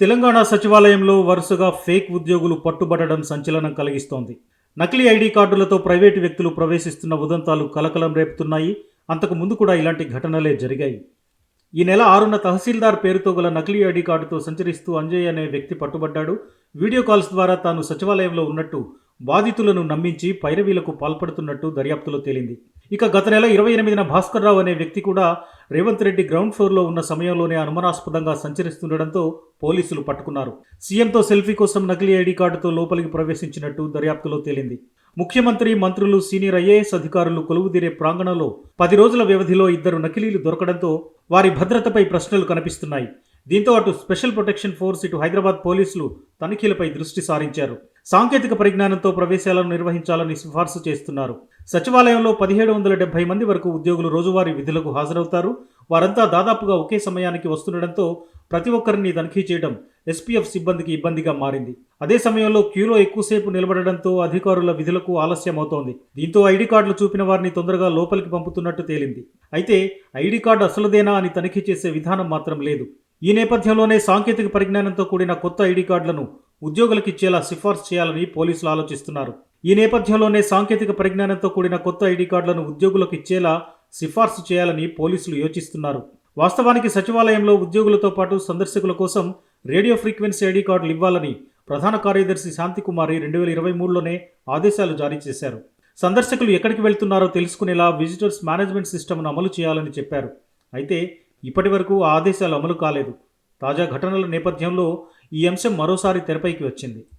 తెలంగాణ సచివాలయంలో వరుసగా ఫేక్ ఉద్యోగులు పట్టుబడడం సంచలనం కలిగిస్తోంది. నకిలీ ఐడి కార్డులతో ప్రైవేటు వ్యక్తులు ప్రవేశిస్తున్న ఉదంతాలు కలకలం రేపుతున్నాయి. అంతకు ముందు కూడా ఇలాంటి ఘటనలే జరిగాయి. ఈ నెల ఆరున తహసీల్దార్ పేరుతో గల నకిలీ ఐడి కార్డుతో సంచరిస్తూ అంజయ్ అనే వ్యక్తి పట్టుబడ్డాడు. వీడియో కాల్స్ ద్వారా తాను సచివాలయంలో ఉన్నట్టు బాధితులను నమ్మించి పైరవీలకు పాల్పడుతున్నట్టు దర్యాప్తులో తేలింది. ఇక గత నెల ఇరవై ఎనిమిదిన భాస్కర్ రావు అనే వ్యక్తి కూడా రేవంత్ రెడ్డి గ్రౌండ్ ఫ్లోర్లో ఉన్న సమయంలోనే అనుమానాస్పదంగా సంచరిస్తుండటంతో పోలీసులు పట్టుకున్నారు. సీఎంతో సెల్ఫీ కోసం నకిలీ ఐడి కార్డుతో లోపలికి ప్రవేశించినట్టు దర్యాప్తులో తేలింది. ముఖ్యమంత్రి మంత్రులు సీనియర్ ఐఏఎస్ అధికారులు కొలువుదీరే ప్రాంగణంలో పది రోజుల వ్యవధిలో ఇద్దరు నకిలీలు దొరకడంతో వారి భద్రతపై ప్రశ్నలు కనిపిస్తున్నాయి. దీంతో అటు స్పెషల్ ప్రొటెక్షన్ ఫోర్స్ ఇటు హైదరాబాద్ పోలీసులు తనిఖీలపై దృష్టి సారించారు. సాంకేతిక పరిజ్ఞానంతో ప్రవేశాలను నిర్వహించాలని సిఫార్సు చేస్తున్నారు. సచివాలయంలో పదిహేడు వందల డెబ్బై మంది వరకు ఉద్యోగులు రోజువారీ విధులకు హాజరవుతారు. వారంతా దాదాపుగా ఒకే సమయానికి వస్తుండటంతో ప్రతి ఒక్కరిని తనిఖీ చేయడం ఎస్పీఎఫ్ సిబ్బందికి ఇబ్బందిగా మారింది. అదే సమయంలో క్యూలో ఎక్కువసేపు నిలబడడంతో అధికారుల విధులకు ఆలస్యం అవుతోంది దీంతో ఐడి కార్డులు చూపిన వారిని తొందరగా లోపలికి పంపుతున్నట్టు తేలింది. అయితే ఐడి కార్డు అసలుదేనా అని తనిఖీ చేసే విధానం మాత్రం లేదు. ఈ నేపథ్యంలోనే సాంకేతిక పరిజ్ఞానంతో కూడిన కొత్త ఐడి కార్డులను ఉద్యోగులకు ఇచ్చేలా సిఫార్సు చేయాలని పోలీసులు ఆలోచిస్తున్నారు. ఈ నేపథ్యంలోనే సాంకేతిక పరిజ్ఞానంతో కూడిన కొత్త ఐడి కార్డులను ఉద్యోగులకు ఇచ్చేలా సిఫార్సు చేయాలని పోలీసులు యోచిస్తున్నారు. వాస్తవానికి సచివాలయంలో ఉద్యోగులతో పాటు సందర్శకుల కోసం రేడియో ఫ్రీక్వెన్సీ ఐడి కార్డులు ఇవ్వాలని ప్రధాన కార్యదర్శి శాంతికుమారి రెండు వేల ఇరవై మూడులోనే ఆదేశాలు జారీ చేశారు. సందర్శకులు ఎక్కడికి వెళ్తున్నారో తెలుసుకునేలా విజిటర్స్ మేనేజ్మెంట్ సిస్టమ్ను అమలు చేయాలని చెప్పారు. అయితే ఇప్పటి వరకు ఆ ఆదేశాలు అమలు కాలేదు. తాజా ఘటనల నేపథ్యంలో ఈ అంశం మరోసారి తెరపైకి వచ్చింది.